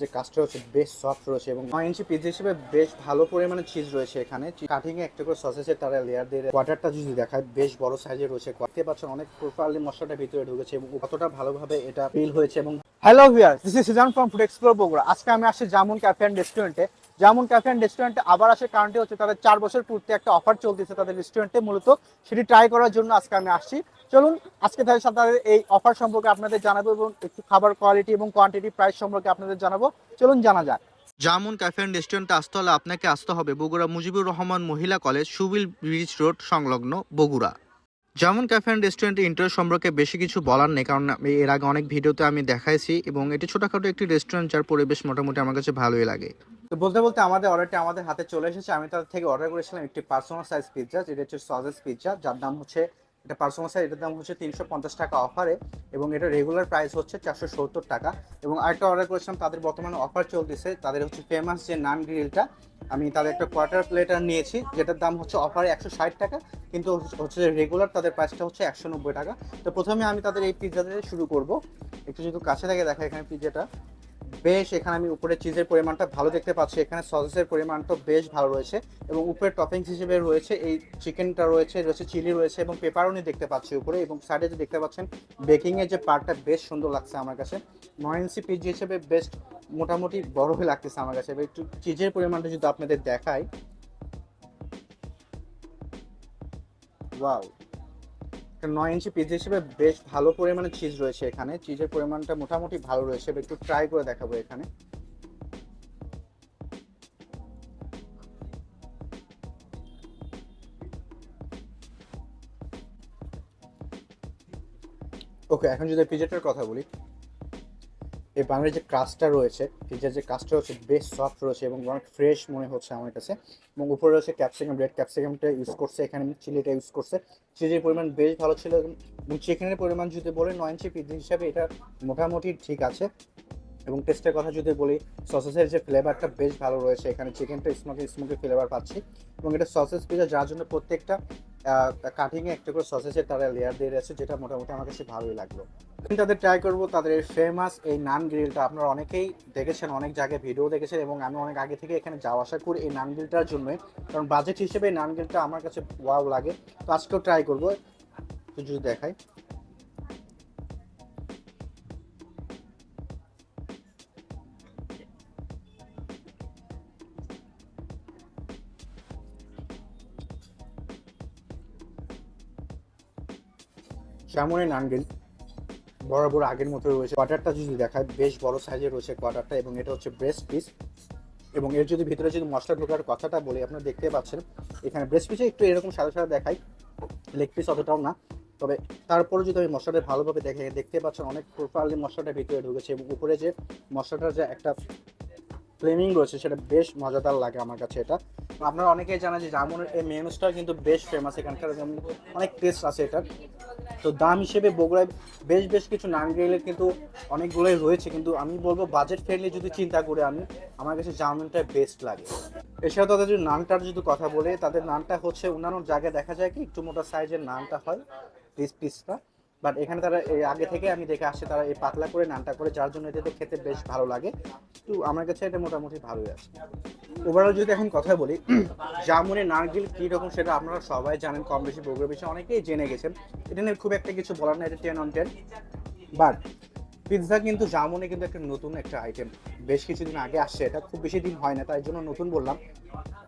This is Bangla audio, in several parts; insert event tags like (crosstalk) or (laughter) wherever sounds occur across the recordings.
যে কাজটা রয়েছে বেশ সফট রয়েছে এবং নয় ইঞ্চি পিজ হিসেবে বেশ ভালো পরিমাণে চিজ রয়েছে এখানে। কাটিং এ একটা করে সসেসের তারা লেয়ার দিয়ে কোয়ার্টারটা যদি দেখায়, বেশ বড় সাইজের রয়েছে। দেখতে পাচ্ছেন অনেক প্রপারলি মশলাটা ভিতরে ঢুকেছে এবং কতটা ভালোভাবে এটা ফিল হয়েছে এবং hello viewer this is Sijon from food explore Bogura আজকে আমি আসছি জামুন ক্যাফে অ্যান্ড রেস্টুরেন্টে জামুন ক্যাফে অ্যান্ড রেস্টুরেন্টে আবার আসার কারণটি হচ্ছে তাদের চার বছর পূর্তি একটা অফার চলতেছে তাদের রেস্টুরেন্টে মূলত। সেটি ট্রাই করার জন্য আজকে আমি আসছি। চলুন, আজকে তাদের সাথে এই অফার সম্পর্কে আপনাদের জানাব এবং একটু খাবার কোয়ালিটি এবং কোয়ান্টিটি প্রাইস সম্পর্কে আপনাদের জানাব। চলুন, জানা যাক। জামুন ক্যাফে অ্যান্ড রেস্টুরেন্টে আসতে হলে আপনাকে আসতে হবে বগুড়া মুজিবুর রহমান মহিলা কলেজ, সুবিল ব্রিজ রোড, সংলগ্ন বগুড়া। জামুন ক্যাফে অ্যান্ড রেস্টুরেন্টের ইন্টারেস্ট সম্পর্কে বেশি কিছু বলার নেই, কারণ এর আগে অনেক ভিডিওতে আমি দেখাইছি এবং এটি ছোটোখাটো একটি রেস্টুরেন্ট যার পরিবেশ মোটামুটি আমার কাছে ভালোই লাগে। তো বলতে বলতে আমাদের অর্ডারটি আমাদের হাতে চলে এসেছে। আমি তাদের থেকে অর্ডার করেছিলাম একটি পার্সোনাল সাইজ পিৎজা যেটা হচ্ছে সজেস পিৎজা যার দাম হচ্ছে, এটা পার্সোনাল সাইজ এটার দাম হচ্ছে তিনশো পঞ্চাশ টাকা অফারে এবং এটা রেগুলার প্রাইস হচ্ছে চারশো সত্তর টাকা এবং আরেকটা অর্ডার করেছিলাম, তাদের বর্তমানে অফার চলতেছে, তাদের হচ্ছে ফেমাস যে নান গ্রিলটা আমি তাদের একটা কোয়ার্টার প্লেটার নিয়েছি, যেটার দাম হচ্ছে অফারে একশো ষাট টাকা, কিন্তু হচ্ছে রেগুলার তাদের প্রাইসটা হচ্ছে একশো নব্বই টাকা। তো প্রথমে আমি তাদের এই পিৎজা দিয়ে শুরু করব। একটু যদি কাছে থেকে, দেখা এখানে পিৎজাটা বেশ, এখানে আমি উপরে চিজের পরিমাণটা ভালো দেখতে পাচ্ছি। এখানে সসেসের পরিমাণটা বেশ ভালো রয়েছে এবং উপরে টপিংস হিসেবে রয়েছে এই চিকেনটা রয়েছে রয়েছে চিলি রয়েছে এবং পেপারনি দেখতে পাচ্ছি উপরে এবং সাইডে যে দেখতে পাচ্ছেন বেকিংয়ের যে পার্টটা বেশ সুন্দর লাগছে আমার কাছে। নয় ইঞ্চি পিজি হিসেবে বেস্ট মোটামুটি বড় হয়ে লাগতেছে আমার কাছে। এবার একটু চিজের পরিমাণটা যদি আপনাদের দেখাই। ওয়াও নয় ইঞ্চি পিজ হিসেবে বেশ ভালো পরিমাণে চিজ রয়েছে এখানে। চিজের পরিমাণটা মোটামুটি ভালো রয়েছে। একটু ট্রাই করে দেখাবো এখানে। ওকে এখন যদি পিজেটার কথা বলি। এই বাংলার যে কাজটা রয়েছে পিজার যে কাজটা রয়েছে বেশ সফট রয়েছে এবং অনেক ফ্রেশ মনে হচ্ছে আমার কাছে এবং উপরে রয়েছে ক্যাপসিকাম রেড ক্যাপসিকামটা ইউজ করছে, এখানে চিলিটা ইউজ করছে। চিলির পরিমাণ বেশ ভালো ছিল এবং চিকেনের পরিমাণ যদি বলে নয় ইঞ্চি পিস হিসাবে এটা মোটামুটি ঠিক আছে এবং টেস্টের কথা যদি বলি সসেসের যে ফ্লেভারটা বেশ ভালো রয়েছে, এখানে চিকেনটা স্মোকি স্মোকি ফ্লেভার পাচ্ছি এবং এটা সসেস পিজা যার জন্য প্রত্যেকটা কাটিংয়ে একটা করে সসেসের তারা লেয়ার দিয়ে রয়েছে যেটা মোটামুটি আমার কাছে ভালোই লাগল। আমি তাদের ট্রাই করব, তাদের ফেমাস এই নান গ্রিলটা আপনারা অনেকেই দেখেছেন, অনেক জায়গায় ভিডিও দেখেছেন এবং আমি অনেক আগে থেকে এখানে যাওয়া আসা করি এই নান গ্রিলটার জন্যই কারণ বাজেট হিসেবে এই নান গ্রিলটা আমার কাছে ওয়াও লাগে। তো আজকেও ট্রাই করব। যদি দেখাই। সামনে নানগেল বড় বড় আগের মতো রয়েছে। কোয়ার্টারটা যদি দেখায়, বেশ বড় সাইজের রয়েছে কোয়ার্টারটা এবং এটা হচ্ছে ব্রেস্ট পিস এবং এর যদি ভিতরে যদি মশলা ঢোকার কথাটা বলি, আপনারা দেখতে পাচ্ছেন, এখানে ব্রেস্ট পিসে একটু এরকম সাদা সাদা দেখায় লেগ পিস অতটাও না। তবে তারপরে যদি আমি মশলাটা ভালোভাবে দেখে, দেখতে পাচ্ছেন অনেক প্রপারলি মশলাটা ভিতরে ঢুকেছে এবং উপরে যে মশলাটার যে একটা ফ্লেমিং রয়েছে, সেটা বেশ মজাদার লাগে আমার কাছে এটা। আপনারা অনেকেই জানেন যে জামুনের এই মেনুসটা কিন্তু বেশ ফেমাস এখানকার অনেক টেস্ট আছে এটার। তো দাম হিসেবে বগুড়ায় বেশ বেশ কিছু নাম গেলে কিন্তু অনেকগুলোই রয়েছে, কিন্তু আমি বলব বাজেট ফ্রেন্ডলি যদি চিন্তা করে আমি, আমার কাছে জামুনটা বেস্ট লাগে। এছাড়া তাদের যদি নানটার যদি কথা বলে, তাদের নানটা হচ্ছে অন্যান্য জায়গায় দেখা যায় কি, একটু মোটা সাইজের নানটা হয় পিস পিসটা বাট এখানে তারা এই আগে থেকে আমি দেখে আসছি, তারা এই পাতলা করে নানটা করে যার জন্য এটাতে খেতে বেশ ভালো লাগে। তো আমার কাছে এটা মোটামুটি ভালোই আছে। ওভারঅল যদি এখন কথা বলি (clears throat) জামুনের নারগিল কী রকম সেটা আপনারা সবাই জানেন, কম বেশি বগুড়া বেশি অনেকেই জেনে গেছেন। এটা নিয়ে খুব একটা কিছু বলার না এটা ten on ten but pizza কিন্তু জামুনে কিন্তু একটা নতুন একটা আইটেম বেশ কিছুদিন আগে আসছে, এটা খুব বেশি দিন হয় না, তাই জন্য নতুন বললাম।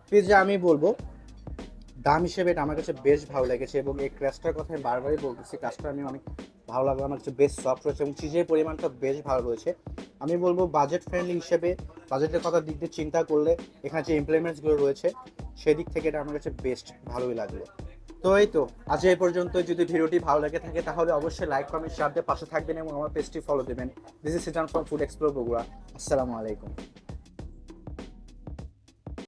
পিৎজা আমি বলব দাম হিসেবে এটা আমার কাছে বেশ ভালো লেগেছে এবং এই ক্র্যাশটার কথা আমি বারবারই বলতেছি কাজটা আমি অনেক ভালো লাগল, আমার কাছে বেশ সফট রয়েছে এবং চিজের পরিমাণটা বেশ ভালো রয়েছে। আমি বলব বাজেট ফ্রেন্ডলি হিসেবে বাজেটের কথা দিক দিয়ে চিন্তা করলে এখানে যে ইমপ্লিমেন্টসগুলো রয়েছে, সেদিক থেকে এটা আমার কাছে বেস্ট ভালোই লাগল। তো এই তো, আজ এই পর্যন্ত যদি ভিডিওটি ভালো লেগে থাকে তাহলে অবশ্যই লাইক কমেন্ট শেয়ার দিয়ে পাশে থাকবেন এবং আমার পেজটি ফলো দেবেন। দিস ইজ সিটান ফ্রম ফুড এক্সপ্লোর বগুড়া। আসসালামু আলাইকুম।